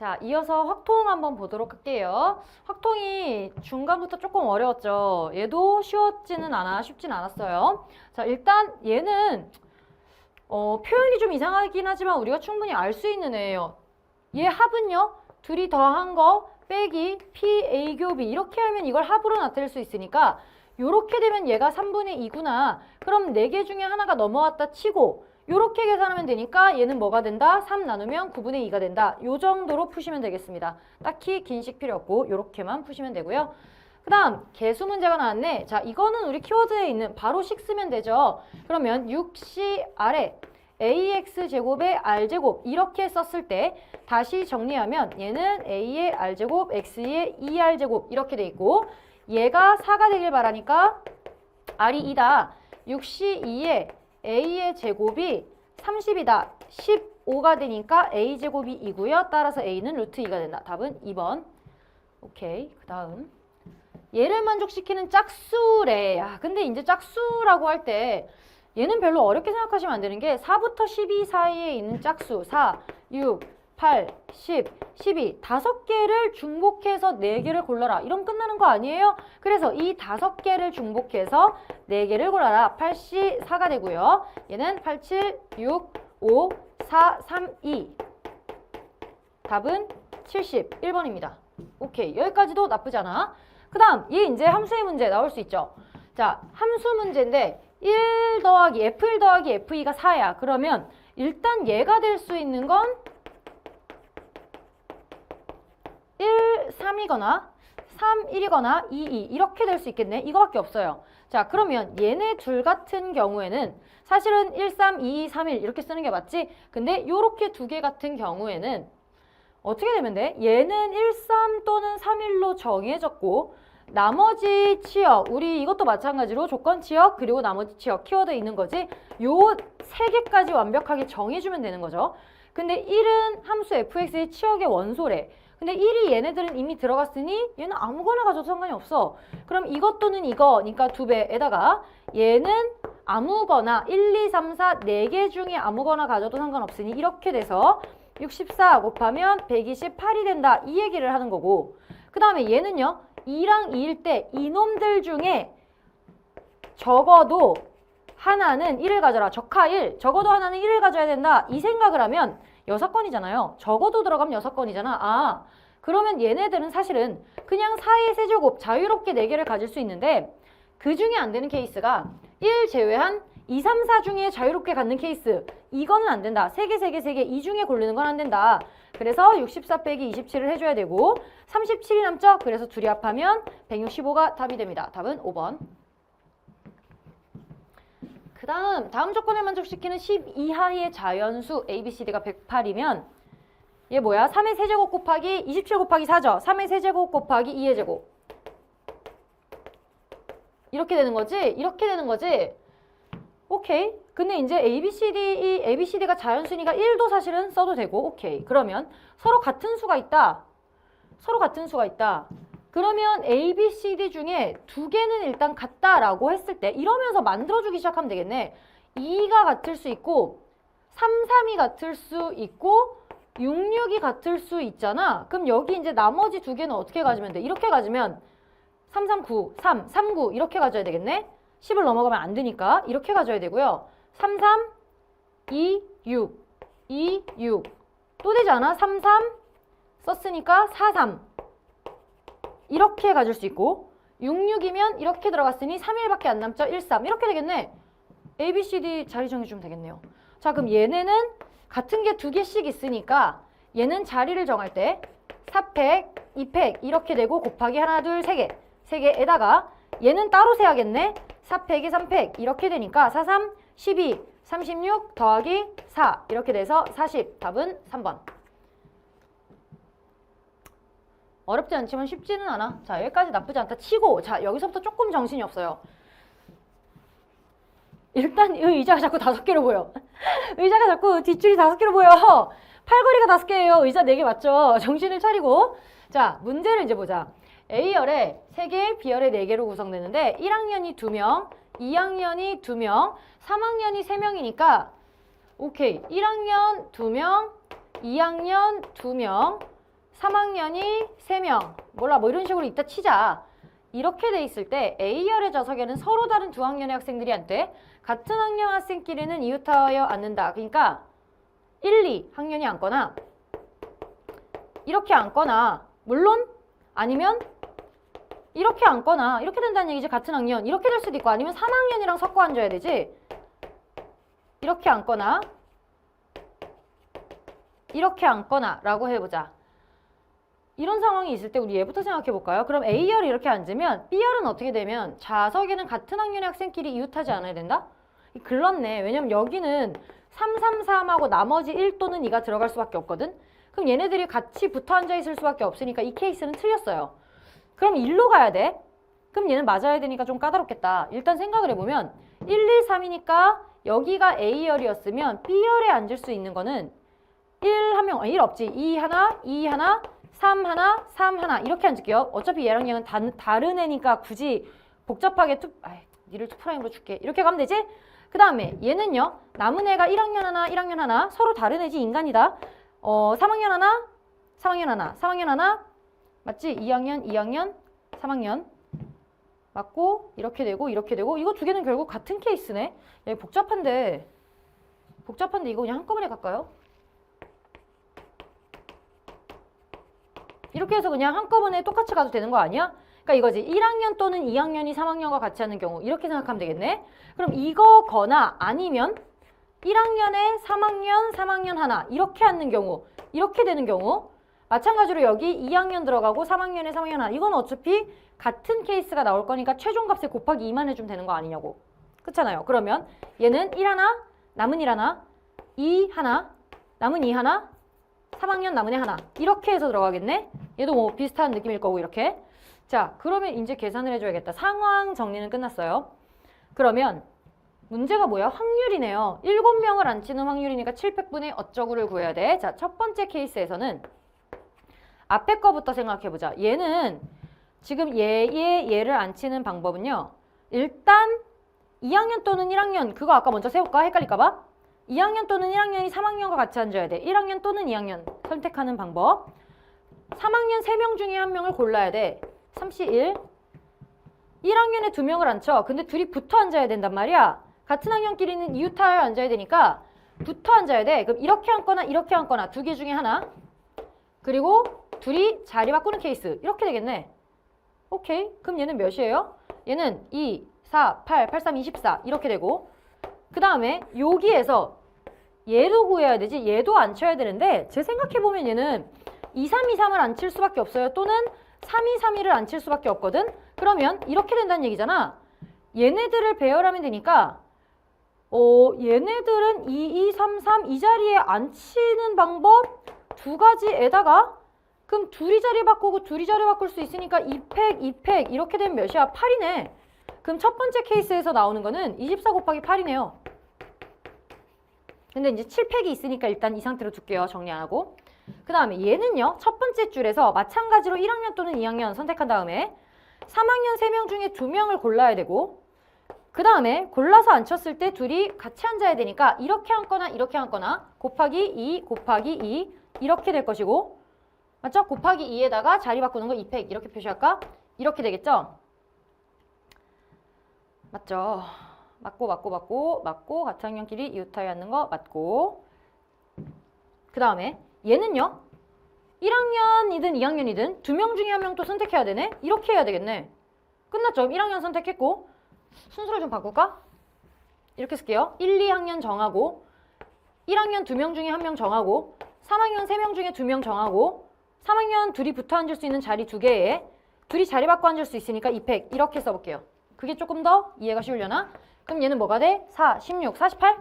자, 이어서 확통 한번 보도록 할게요. 확통이 중간부터 조금 어려웠죠. 얘도 쉬웠지는 않아, 쉽진 않았어요. 자, 일단 얘는 어, 표현이 좀 이상하긴 하지만 우리가 충분히 알 수 있는 애예요. 얘 합은요, 둘이 더한 거 빼기 P, A 교 B 이렇게 하면 이걸 합으로 나타낼 수 있으니까 요렇게 되면 얘가 3분의 2구나. 그럼 4개 중에 하나가 넘어왔다 치고 요렇게 계산하면 되니까 얘는 뭐가 된다? 3 나누면 9분의 2가 된다. 요 정도로 푸시면 되겠습니다. 딱히 긴식 필요 없고 요렇게만 푸시면 되고요. 그 다음 개수 문제가 나왔네. 자 이거는 우리 키워드에 있는 바로 식 쓰면 되죠. 그러면 6C 아래 ax 제곱의 r 제곱 이렇게 썼을 때 다시 정리하면 얘는 a의 r 제곱 x의 2r 제곱 이렇게 돼 있고 얘가 4가 되길 바라니까 r이 2다. 6C 2에 a의 제곱이 30이다. 15가 되니까 a 제곱이 2고요. 따라서 a는 루트 2가 된다. 답은 2번. 오케이. 그 다음 얘를 만족시키는 짝수래. 야, 근데 이제 짝수라고 할 때 얘는 별로 어렵게 생각하시면 안 되는 게 4부터 12 사이에 있는 짝수 4, 6, 8, 10, 12 다섯 개를 중복해서 네 개를 골라라. 이러면 끝나는 거 아니에요? 그래서 이 다섯 개를 중복해서 네 개를 골라라. 8시 4가 되고요. 얘는 8, 7, 6, 5, 4, 3, 2 답은 71번입니다. 오케이. 여기까지도 나쁘지 않아. 그 다음, 얘 이제 함수의 문제 나올 수 있죠. 자, 함수 문제인데 1 더하기 F1 더하기 F2가 4야. 그러면 일단 얘가 될 수 있는 건 1, 3이거나 3, 1이거나 2, 2 이렇게 될 수 있겠네. 이거밖에 없어요. 자, 그러면 얘네 둘 같은 경우에는 사실은 1, 3, 2, 3, 1 이렇게 쓰는 게 맞지? 근데 요렇게 두 개 같은 경우에는 어떻게 되면 돼? 얘는 1, 3 또는 3, 1로 정해졌고 나머지 치역, 우리 이것도 마찬가지로 조건 치역 그리고 나머지 치역 키워드 있는 거지 요 세 개까지 완벽하게 정해주면 되는 거죠. 근데 1은 함수 fx의 치역의 원소래. 근데 1이 얘네들은 이미 들어갔으니 얘는 아무거나 가져도 상관이 없어. 그럼 이것 또는 이거니까 두 배에다가 얘는 아무거나 1, 2, 3, 4, 4개 중에 아무거나 가져도 상관없으니 이렇게 돼서 64 곱하면 128이 된다. 이 얘기를 하는 거고 그 다음에 얘는요. 2랑 2일 때 이놈들 중에 적어도 하나는 1을 가져라. 적하 1. 적어도 하나는 1을 가져야 된다. 이 생각을 하면 6건이잖아요. 적어도 들어가면 6건이잖아. 아, 그러면 얘네들은 사실은 그냥 4의 세제곱 자유롭게 4개를 가질 수 있는데 그 중에 안 되는 케이스가 1 제외한 2, 3, 4 중에 자유롭게 갖는 케이스. 이거는 안 된다. 3개, 3개, 3개. 이 중에 고르는 건 안 된다. 그래서 64 빼기 27을 해줘야 되고 37이 남죠? 그래서 둘이 합하면 165가 답이 됩니다. 답은 5번. 그 다음 다음 조건을 만족시키는 10 이하의 자연수 ABCD가 108이면 얘 뭐야? 3의 세제곱 곱하기 27 곱하기 4죠? 3의 세제곱 곱하기 2의 제곱 이렇게 되는 거지? 이렇게 되는 거지? 오케이. 근데 이제 ABCD, 이 ABCD가 자연수니까 1도 사실은 써도 되고, 오케이. 그러면 서로 같은 수가 있다. 서로 같은 수가 있다. 그러면 ABCD 중에 두 개는 일단 같다라고 했을 때 이러면서 만들어주기 시작하면 되겠네. 2가 같을 수 있고 3, 3이 같을 수 있고 6, 6이 같을 수 있잖아. 그럼 여기 이제 나머지 두 개는 어떻게 가지면 돼? 이렇게 가지면 3, 3, 9, 3, 3, 9 이렇게 가져야 되겠네. 10을 넘어가면 안 되니까 이렇게 가져야 되고요. 3, 3, 2, 6, 2, 6. 또 되지 않아? 3, 3 썼으니까 4, 3. 이렇게 가질 수 있고 66이면 이렇게 들어갔으니 3일밖에 안 남죠? 1, 3 이렇게 되겠네. A, B, C, D 자리 정해주면 되겠네요. 자 그럼 얘네는 같은 게 두 개씩 있으니까 얘는 자리를 정할 때 4팩, 2팩 이렇게 되고 곱하기 하나, 둘, 세 개. 세 개에다가 얘는 따로 세야겠네. 4팩에 3팩 이렇게 되니까 4, 3, 12, 36 더하기 4 이렇게 돼서 40 답은 3번. 어렵지 않지만 쉽지는 않아. 자, 여기까지 나쁘지 않다 치고, 자, 여기서부터 조금 정신이 없어요. 일단 이 의자가 자꾸 다섯 개로 보여. 의자가 자꾸 뒷줄이 다섯 개로 보여. 팔걸이가 다섯 개예요. 의자 네 개 맞죠? 정신을 차리고. 자, 문제를 이제 보자. A열에 세 개, B열에 네 개로 구성되는데 1학년이 두 명, 2학년이 두 명, 3학년이 세 명이니까 오케이. 1학년 두 명, 2학년 두 명, 3학년이 3명. 몰라, 뭐 이런 식으로 이따 치자. 이렇게 돼 있을 때 A열의 좌석에는 서로 다른 두 학년의 학생들이 앉되 같은 학년 학생끼리는 이웃하여 앉는다. 그러니까 1, 2 학년이 앉거나 이렇게 앉거나 물론 아니면 이렇게 앉거나 이렇게 된다는 얘기지 같은 학년 이렇게 될 수도 있고 아니면 3학년이랑 섞어 앉아야 되지 이렇게 앉거나 이렇게 앉거나 라고 해보자 이런 상황이 있을 때 우리 얘부터 생각해 볼까요? 그럼 A열이 이렇게 앉으면 B열은 어떻게 되면 좌석에는 같은 학년의 학생끼리 이웃하지 않아야 된다? 이 글렀네. 왜냐면 여기는 333하고 나머지 1 또는 2가 들어갈 수밖에 없거든? 그럼 얘네들이 같이 붙어 앉아 있을 수밖에 없으니까 이 케이스는 틀렸어요. 그럼 1로 가야 돼? 그럼 얘는 맞아야 되니까 좀 까다롭겠다. 일단 생각을 해보면 1, 1, 3이니까 여기가 A열이었으면 B열에 앉을 수 있는 거는 1 한 명, 1 없지. 2 하나, 2 하나, 3 하나, 3 하나 이렇게 앉을게요. 어차피 얘랑 얘는 다, 다른 애니까 굳이 복잡하게 투, 아이, 니를 투프라임으로 줄게. 이렇게 가면 되지? 그 다음에 얘는요. 남은 애가 1학년 하나, 1학년 하나 서로 다른 애지 인간이다. 어, 3학년 하나, 3학년 하나, 3학년 하나 맞지? 2학년, 2학년, 3학년 맞고 이렇게 되고 이렇게 되고 이거 두 개는 결국 같은 케이스네. 복잡한데 복잡한데 이거 그냥 한꺼번에 갈까요? 이렇게 해서 그냥 한꺼번에 똑같이 가도 되는 거 아니야? 그러니까 이거지. 1학년 또는 2학년이 3학년과 같이 하는 경우 이렇게 생각하면 되겠네. 그럼 이거거나 아니면 1학년에 3학년, 3학년 하나 이렇게 앉는 경우 이렇게 되는 경우 마찬가지로 여기 2학년 들어가고 3학년에 3학년 하나 이건 어차피 같은 케이스가 나올 거니까 최종값에 곱하기 2만 해주면 되는 거 아니냐고. 그렇잖아요. 그러면 얘는 1 하나, 남은 1 하나, 2 하나, 남은 2 하나, 3학년 남은 애 하나. 이렇게 해서 들어가겠네? 얘도 뭐 비슷한 느낌일 거고 이렇게. 자 그러면 이제 계산을 해줘야겠다. 상황 정리는 끝났어요. 그러면 문제가 뭐야? 확률이네요. 7명을 앉히는 확률이니까 700분의 어쩌구를 구해야 돼 자 첫 번째 케이스에서는 앞에 거부터 생각해보자. 얘는 지금 얘의 얘를 앉히는 방법은요. 일단 2학년 또는 1학년 그거 아까 먼저 세울까? 헷갈릴까봐 2학년 또는 1학년이 3학년과 같이 앉아야 돼. 1학년 또는 2학년 선택하는 방법. 3학년 3명 중에 한 명을 골라야 돼. 31. 1학년에 두 명을 앉혀. 근데 둘이 붙어 앉아야 된단 말이야. 같은 학년끼리는 이웃하여 앉아야 되니까 붙어 앉아야 돼. 그럼 이렇게 앉거나 이렇게 앉거나 두 개 중에 하나. 그리고 둘이 자리 바꾸는 케이스. 이렇게 되겠네. 오케이. 그럼 얘는 몇이에요? 얘는 2, 4, 8, 8, 3, 24 이렇게 되고 그 다음에 여기에서 얘도 구해야 되지 얘도 안 쳐야 되는데 제 생각해보면 얘는 2, 3, 2, 3을 안 칠 수밖에 없어요. 또는 3, 2, 3, 2를 안칠 수밖에 없거든? 그러면 이렇게 된다는 얘기잖아. 얘네들을 배열하면 되니까 어 얘네들은 2, 2, 3, 3 이 자리에 앉히는 방법 두 가지에다가 그럼 둘이 자리 바꾸고 둘이 자리 바꿀 수 있으니까 2팩, 2팩 이렇게 되면 몇이야? 8이네. 그럼 첫 번째 케이스에서 나오는 거는 24 곱하기 8이네요 근데 이제 7팩이 있으니까 일단 이 상태로 둘게요. 정리 안 하고. 그 다음에 얘는요. 첫 번째 줄에서 마찬가지로 1학년 또는 2학년 선택한 다음에 3학년 3명 중에 2명을 골라야 되고 그 다음에 골라서 앉혔을 때 둘이 같이 앉아야 되니까 이렇게 앉거나 이렇게 앉거나 곱하기 2 곱하기 2 이렇게 될 것이고 맞죠? 곱하기 2에다가 자리 바꾸는 거 2팩 이렇게 표시할까? 이렇게 되겠죠? 맞죠? 맞고 맞고 맞고 맞고 학년끼리 이웃하여 앉는 거 맞고. 그 다음에 얘는요? 1학년이든 2학년이든 두 명 중에 한 명 또 선택해야 되네? 이렇게 해야 되겠네. 끝났죠? 1학년 선택했고. 순서를 좀 바꿀까? 이렇게 쓸게요. 1, 2학년 정하고 1학년 두 명 중에 한 명 정하고 3학년 세 명 중에 두 명 정하고 3학년 둘이 붙어 앉을 수 있는 자리 두 개에 둘이 자리 바꿔 앉을 수 있으니까 2팩 이렇게 써볼게요. 그게 조금 더 이해가 쉬우려나? 그럼 얘는 뭐가 돼? 4, 16, 48?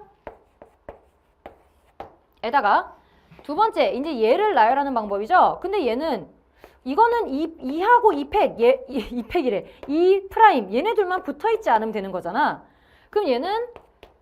에다가 두 번째, 이제 얘를 나열하는 방법이죠. 근데 얘는 이거는 2, 2하고 2팩, 얘, 2팩이래. 2 프라임, 얘네들만 붙어있지 않으면 되는 거잖아. 그럼 얘는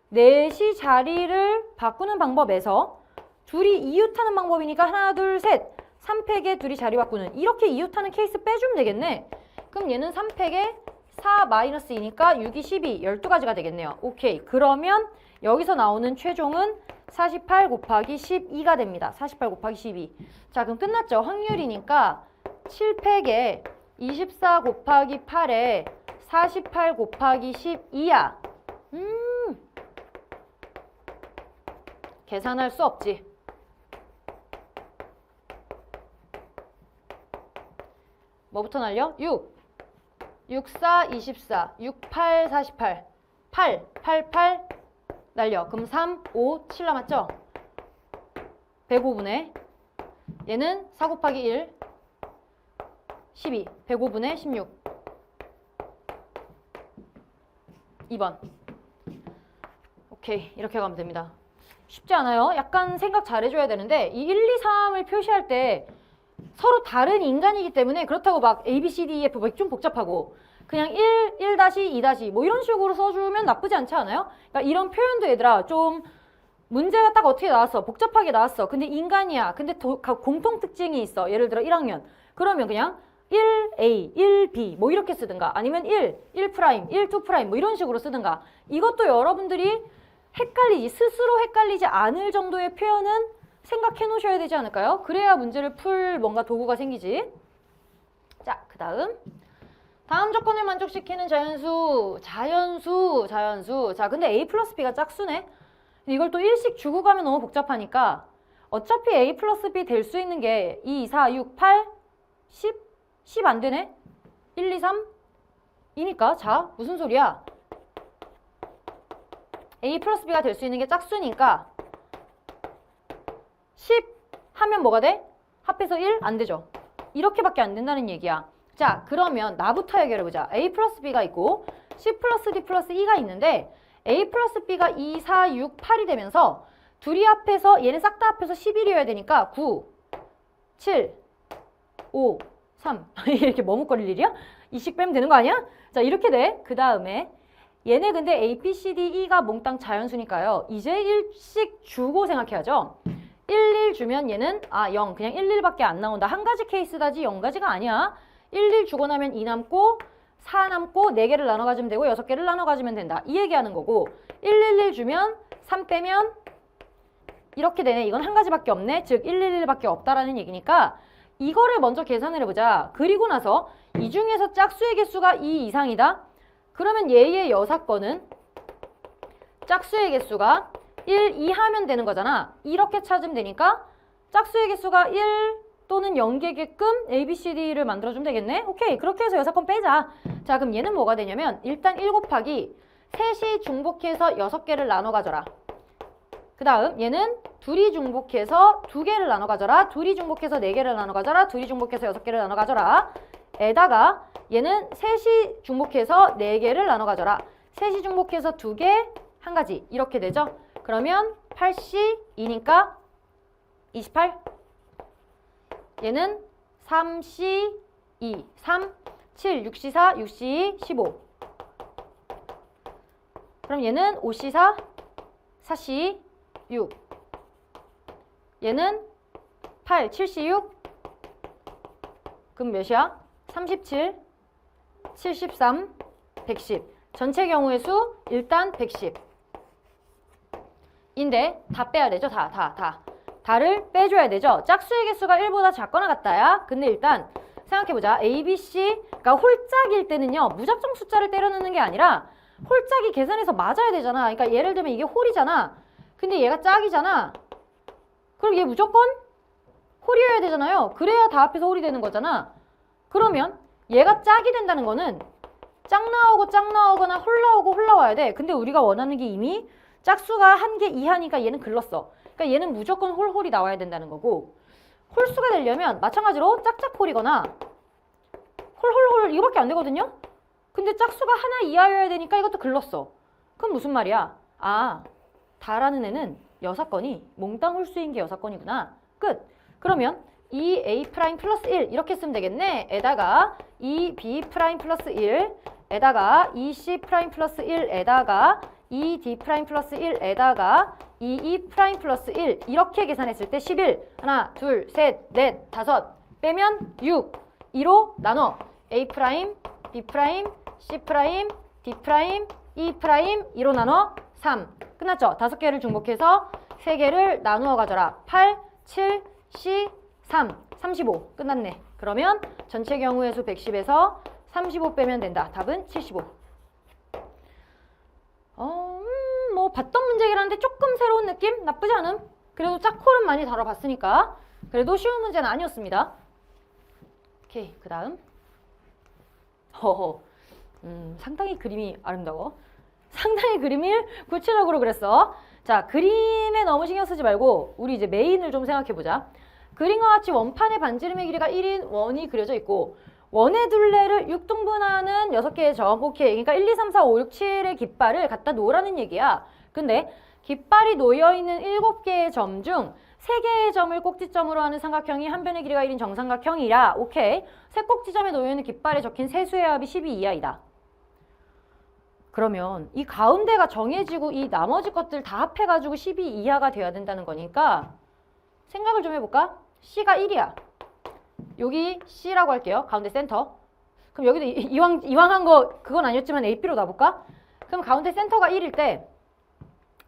넷이 자리를 바꾸는 방법에서 둘이 이웃하는 방법이니까 하나, 둘, 셋. 3팩에 둘이 자리 바꾸는 이렇게 이웃하는 케이스 빼주면 되겠네. 그럼 얘는 3팩에 4 마이너스 2니까 6이 12, 12가지가 되겠네요. 오케이. 그러면 여기서 나오는 최종은 48 곱하기 12가 됩니다. 48 곱하기 12. 자, 그럼 끝났죠? 확률이니까 7팩에 24 곱하기 8에 48 곱하기 12야. 음. 계산할 수 없지. 뭐부터 날려? 6. 6, 4, 24. 6, 8, 48. 8, 8, 8 날려. 그럼 3, 5, 7 남았죠? 105분의 얘는 4 곱하기 1 12 105분의 16 2번 오케이 이렇게 가면 됩니다 쉽지 않아요 약간 생각 잘 해줘야 되는데 이 1, 2, 3을 표시할 때 서로 다른 인간이기 때문에 그렇다고 막 A, B, C, D, E, F 막좀 복잡하고 그냥 1, 1 다시 2 다시 뭐 이런 식으로 써주면 나쁘지 않지 않아요? 그러니까 이런 표현도 얘들아 좀 문제가 딱 어떻게 나왔어? 복잡하게 나왔어. 근데 인간이야. 근데 도, 가- 공통 특징이 있어. 예를 들어 1학년. 그러면 그냥 1A, 1B 뭐 이렇게 쓰든가 아니면 1, 1 프라임, 1, 2 프라임 뭐 이런 식으로 쓰든가 이것도 여러분들이 헷갈리지 스스로 헷갈리지 않을 정도의 표현은 생각해 놓으셔야 되지 않을까요? 그래야 문제를 풀 뭔가 도구가 생기지. 자, 그 다음. 다음 조건을 만족시키는 자연수, 자연수, 자연수. 자, 근데 A 플러스 B가 짝수네? 이걸 또 일씩 주고 가면 너무 복잡하니까 어차피 A 플러스 B 될 수 있는 게 2, 4, 6, 8, 10? 10 안 되네? 1, 2, 3? 이니까 자, 무슨 소리야? A 플러스 B가 될 수 있는 게 짝수니까 10 하면 뭐가 돼? 합해서 1? 안 되죠. 이렇게밖에 안 된다는 얘기야. 자, 그러면 나부터 해결해보자. A 플러스 B가 있고 C 플러스 D 플러스 E가 있는데 A 플러스 B가 2, 4, 6, 8이 되면서 둘이 합해서 얘네 싹 다 합해서 11이어야 되니까 9, 7, 5, 3 이렇게 머뭇거릴 일이야? 이씩 빼면 되는 거 아니야? 자 이렇게 돼. 그 다음에 얘네 근데 A, B, C, D, E가 몽땅 자연수니까요. 이제 1씩 주고 생각해야죠. 1, 1 주면 얘는 아 0, 그냥 1, 1밖에 안 나온다. 한 가지 케이스다지 0가지가 아니야. 1, 1 주고 나면 2 남고 4 남고 4개를 나눠 가지면 되고 6개를 나눠 가지면 된다. 이 얘기하는 거고 1, 1, 1 주면 3 빼면 이렇게 되네. 이건 한 가지밖에 없네. 즉 1, 1, 1밖에 없다라는 얘기니까 이거를 먼저 계산을 해보자. 그리고 나서 이 중에서 짝수의 개수가 2 이상이다. 그러면 얘의 여사건은 짝수의 개수가 1, 2 하면 되는 거잖아. 이렇게 찾으면 되니까 짝수의 개수가 1 또는 0개게끔 A, B, C, D를 만들어주면 되겠네? 오케이. 그렇게 해서 여사건 빼자. 자, 그럼 얘는 뭐가 되냐면 일단 1 곱하기 셋이 중복해서 6개를 나눠 가져라. 그 다음 얘는 둘이 중복해서 두 개를 나눠 가져라. 둘이 중복해서 네 개를 나눠 가져라. 둘이 중복해서 여섯 개를 나눠 가져라. 에다가 얘는 셋이 중복해서 네 개를 나눠 가져라. 셋이 중복해서 두 개, 한 가지. 이렇게 되죠? 그러면 8C2니까 28. 얘는 3C2, 3, 7, 6C4, 6C2, 15. 그럼 얘는 5C4, 4C, 6. 얘는 8, 7C6. 그럼 몇이야? 37, 73, 110. 전체 경우의 수 일단 110. 인데 다 빼야 되죠? 다, 다, 다. 다를 빼줘야 되죠? 짝수의 개수가 1보다 작거나 같다야. 근데 일단 생각해보자. A, B, C. 그러니까 홀짝일 때는요. 무작정 숫자를 때려 넣는 게 아니라 홀짝이 계산해서 맞아야 되잖아. 그러니까 예를 들면 이게 홀이잖아. 근데 얘가 짝이잖아. 그럼 얘 무조건 홀이어야 되잖아요. 그래야 다 합해서 홀이 되는 거잖아. 그러면 얘가 짝이 된다는 거는 짝 나오고 짝 나오거나 홀 나오고 홀 나와야 돼. 근데 우리가 원하는 게 이미 짝수가 한 개 이하니까 얘는 글렀어. 그러니까 얘는 무조건 홀홀이 나와야 된다는 거고 홀수가 되려면 마찬가지로 짝짝홀이거나 홀홀홀 이거밖에 안 되거든요. 근데 짝수가 하나 이하여야 되니까 이것도 글렀어. 그럼 무슨 말이야? 아, 다라는 애는 여사건이 몽땅 홀수인 게 여사건이구나. 끝. 그러면 2a 프라임 플러스 1 이렇게 쓰면 되겠네. 에다가 2b 프라임 플러스 1 에다가 2c 프라임 플러스 1 에다가 2d 프라임 플러스 1 에다가 2e 프라임 플러스 1 이렇게 계산했을 때 11 하나 둘 셋 넷 다섯 빼면 6 2로 나눠 a 프라임 b 프라임 C 프라임, D 프라임, E 프라임 2로 나눠 3. 끝났죠? 다섯 개를 중복해서 세 개를 나누어 가져라. 8, 7, C, 3, 35. 끝났네. 그러면 전체 경우의 수 110에서 35 빼면 된다. 답은 75. 어, 음, 뭐 봤던 문제긴 한데 조금 새로운 느낌? 나쁘지 않음. 그래도 짝콜은 많이 다뤄봤으니까 그래도 쉬운 문제는 아니었습니다. 오케이, 그 다음. 허허, 음, 상당히 그림이 아름다워. 상당히 그림을 구체적으로 그렸어. 자, 그림에 너무 신경 쓰지 말고 우리 이제 메인을 좀 생각해 보자. 그림과 같이 원판의 반지름의 길이가 1인 원이 그려져 있고 원의 둘레를 6등분하는 6개의 점. 오케이. 그러니까 1, 2, 3, 4, 5, 6, 7의 깃발을 갖다 놓으라는 얘기야. 근데 깃발이 놓여 있는 7개의 점 중 3개의 점을 꼭지점으로 하는 삼각형이 한 변의 길이가 1인 정삼각형이라 오케이. 세 꼭지점에 놓여 있는 깃발에 적힌 세수의 합이 12 이하이다. 그러면 이 가운데가 정해지고 이 나머지 것들 다 합해가지고 12 이하가 돼야 된다는 거니까 생각을 좀 해볼까? C가 1이야. 여기 C라고 할게요. 가운데 센터. 그럼 여기도 이- 이왕, 이왕 한 거 그건 아니었지만 A, B로 놔볼까? 그럼 가운데 센터가 1일 때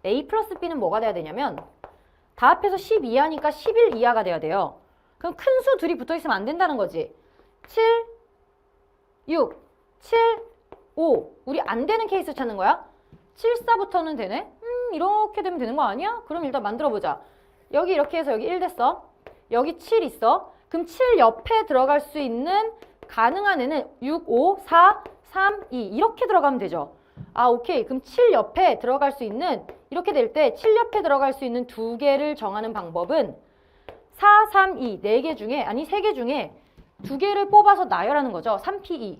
A 플러스 B는 뭐가 돼야 되냐면 다 합해서 10 이하니까 11 이하가 돼야 돼요. 그럼 큰 수 둘이 붙어 있으면 안 된다는 거지. 7, 6, 7, 5. 우리 안 되는 케이스 찾는 거야? 7, 4부터는 되네? 음, 이렇게 되면 되는 거 아니야? 그럼 일단 만들어 보자. 여기 이렇게 해서 여기 1 됐어. 여기 7 있어. 그럼 7 옆에 들어갈 수 있는 가능한 애는 6, 5, 4, 3, 2 이렇게 들어가면 되죠. 아, 오케이. 그럼 7 옆에 들어갈 수 있는 이렇게 될 때 7 옆에 들어갈 수 있는 두 개를 정하는 방법은 4, 3, 2, 네 개 중에 아니 세 개 중에 두 개를 뽑아서 나열하는 거죠. 3P2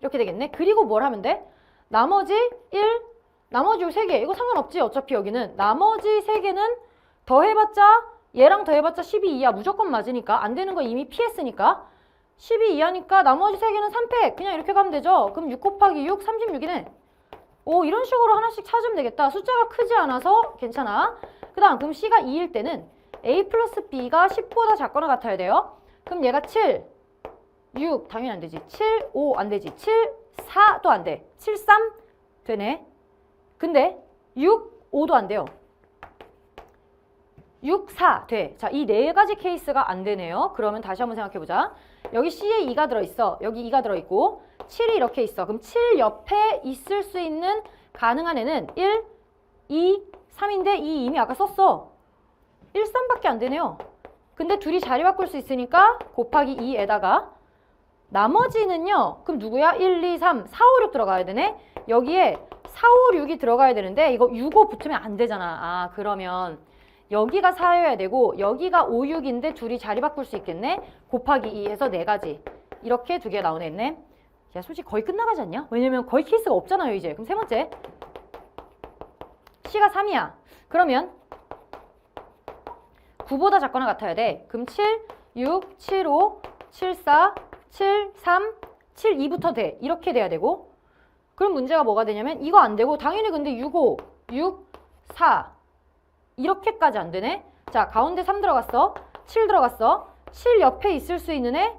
이렇게 되겠네. 그리고 뭘 하면 돼? 나머지 1, 나머지 세 개. 이거 상관없지. 어차피 여기는 나머지 세 개는 더해봤자 얘랑 더해봤자 12 이하 무조건 맞으니까 안 되는 거 이미 피했으니까 12 이하니까 나머지 세 개는 3팩 그냥 이렇게 가면 되죠. 그럼 6 곱하기 6, 36이네. 오 이런 식으로 하나씩 찾으면 되겠다. 숫자가 크지 않아서 괜찮아. 그 다음 그럼 C가 2일 때는 A 플러스 B가 10보다 작거나 같아야 돼요. 그럼 얘가 7, 6 당연히 안 되지. 7, 5 안 되지. 7, 4또안 돼. 7, 3 되네. 근데 6, 5도 안 돼요. 6, 4 돼. 자, 이 네 가지 케이스가 안 되네요. 그러면 다시 한번 생각해 보자. 여기 C에 2가 들어 있어. 여기 2가 들어 있고 7이 이렇게 있어. 그럼 7 옆에 있을 수 있는 가능한 애는 1, 2, 3인데 2 이미 아까 썼어. 1, 3밖에 안 되네요. 근데 둘이 자리 바꿀 수 있으니까 곱하기 2에다가 나머지는요. 그럼 누구야? 1, 2, 3, 4, 5, 6 들어가야 되네. 여기에 4, 5, 6이 들어가야 되는데 이거 6, 5 붙으면 안 되잖아. 아 그러면 여기가 4여야 되고 여기가 5, 6인데 둘이 자리 바꿀 수 있겠네. 곱하기 2 해서 네 가지. 이렇게 두 개 나오네. 있네. 야 솔직히 거의 끝나가지 않냐? 왜냐면 거의 케이스가 없잖아요 이제. 그럼 세 번째. C가 3이야. 그러면 9보다 작거나 같아야 돼. 그럼 7, 6, 7, 5, 7, 4, 7, 3, 7, 2부터 돼. 이렇게 돼야 되고. 그럼 문제가 뭐가 되냐면 이거 안 되고 당연히 근데 6, 5, 6, 4 이렇게까지 안 되네. 자, 가운데 3 들어갔어. 7 들어갔어. 7 옆에 있을 수 있는 애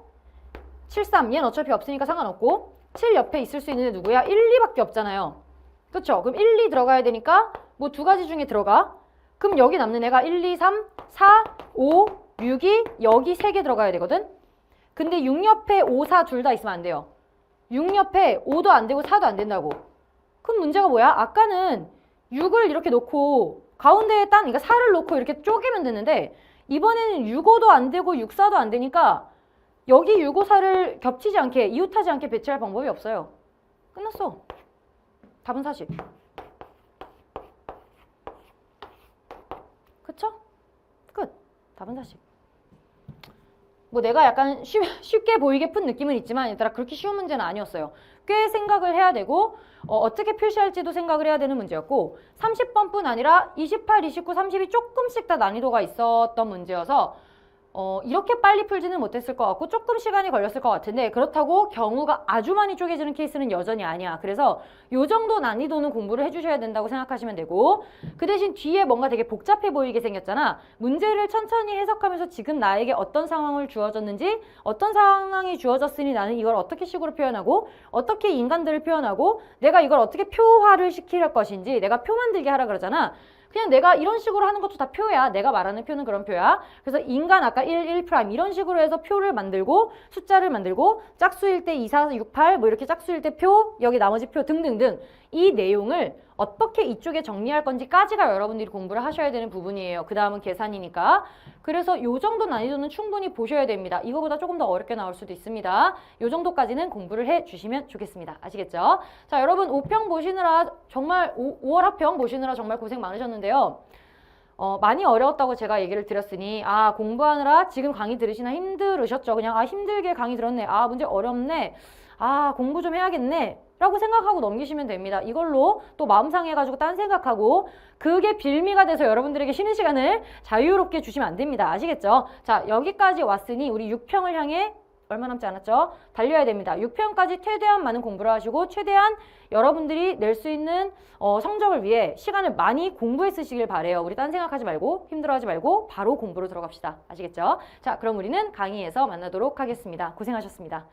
7, 3. 얘는 어차피 없으니까 상관없고 7 옆에 있을 수 있는 애 누구야? 1, 2밖에 없잖아요. 그렇죠? 그럼 1, 2 들어가야 되니까 뭐 두 가지 중에 들어가. 그럼 여기 남는 애가 1, 2, 3, 4, 5, 6이 여기 세 개 들어가야 되거든. 근데 6 옆에 5, 4 둘 다 있으면 안 돼요. 6 옆에 5도 안 되고 4도 안 된다고. 그럼 문제가 뭐야? 아까는 6을 이렇게 놓고 가운데에 딴 그러니까 4를 놓고 이렇게 쪼개면 되는데 이번에는 6, 5도 안 되고 6, 4도 안 되니까 여기 6, 5, 4를 겹치지 않게 이웃하지 않게 배치할 방법이 없어요. 끝났어. 답은 40. 그쵸? 끝. 답은 40. 뭐 내가 약간 쉽, 쉽게 보이게 푼 느낌은 있지만 얘들아 그렇게 쉬운 문제는 아니었어요. 꽤 생각을 해야 되고 어, 떻게 표시할지도 생각을 해야 되는 문제였고 30번뿐 아니라 28, 29, 30이 조금씩 다 난이도가 있었던 문제여서 어, 이렇게 빨리 풀지는 못했을 것 같고 조금 시간이 걸렸을 것 같은데 그렇다고 경우가 아주 많이 쪼개지는 케이스는 여전히 아니야. 그래서 요 정도 난이도는 공부를 해주셔야 된다고 생각하시면 되고 그 대신 뒤에 뭔가 되게 복잡해 보이게 생겼잖아. 문제를 천천히 해석하면서 지금 나에게 어떤 상황을 주어졌는지 어떤 상황이 주어졌으니 나는 이걸 어떻게 식으로 표현하고 어떻게 인간들을 표현하고 내가 이걸 어떻게 표화를 시킬 것인지 내가 표 만들게 하라 그러잖아. 그냥 내가 이런 식으로 하는 것도 다 표야. 내가 말하는 표는 그런 표야. 그래서 인간 아까 1, 1 프라임 이런 식으로 해서 표를 만들고 숫자를 만들고 짝수일 때 2, 4, 6, 8 뭐 이렇게 짝수일 때 표, 여기 나머지 표 등등등 이 내용을 어떻게 이쪽에 정리할 건지까지가 여러분들이 공부를 하셔야 되는 부분이에요. 그 다음은 계산이니까. 그래서 요 정도 난이도는 충분히 보셔야 됩니다. 이거보다 조금 더 어렵게 나올 수도 있습니다. 요 정도까지는 공부를 해 주시면 좋겠습니다. 아시겠죠? 자, 여러분 5평 보시느라 정말 5, 5월 합평 보시느라 정말 고생 많으셨는데요. 어, 많이 어려웠다고 제가 얘기를 드렸으니 아 공부하느라 지금 강의 들으시나 힘들으셨죠? 그냥 아 힘들게 강의 들었네. 아 문제 어렵네. 아 공부 좀 해야겠네. 라고 생각하고 넘기시면 됩니다. 이걸로 또 마음 상해가지고 딴 생각하고 그게 빌미가 돼서 여러분들에게 쉬는 시간을 자유롭게 주시면 안 됩니다. 아시겠죠? 자 여기까지 왔으니 우리 6평을 향해 얼마 남지 않았죠? 달려야 됩니다. 6편까지 최대한 많은 공부를 하시고 최대한 여러분들이 낼 수 있는 어, 성적을 위해 시간을 많이 공부해 쓰시길 바래요. 우리 딴 생각하지 말고 힘들어하지 말고 바로 공부로 들어갑시다. 아시겠죠? 자, 그럼 우리는 강의에서 만나도록 하겠습니다. 고생하셨습니다.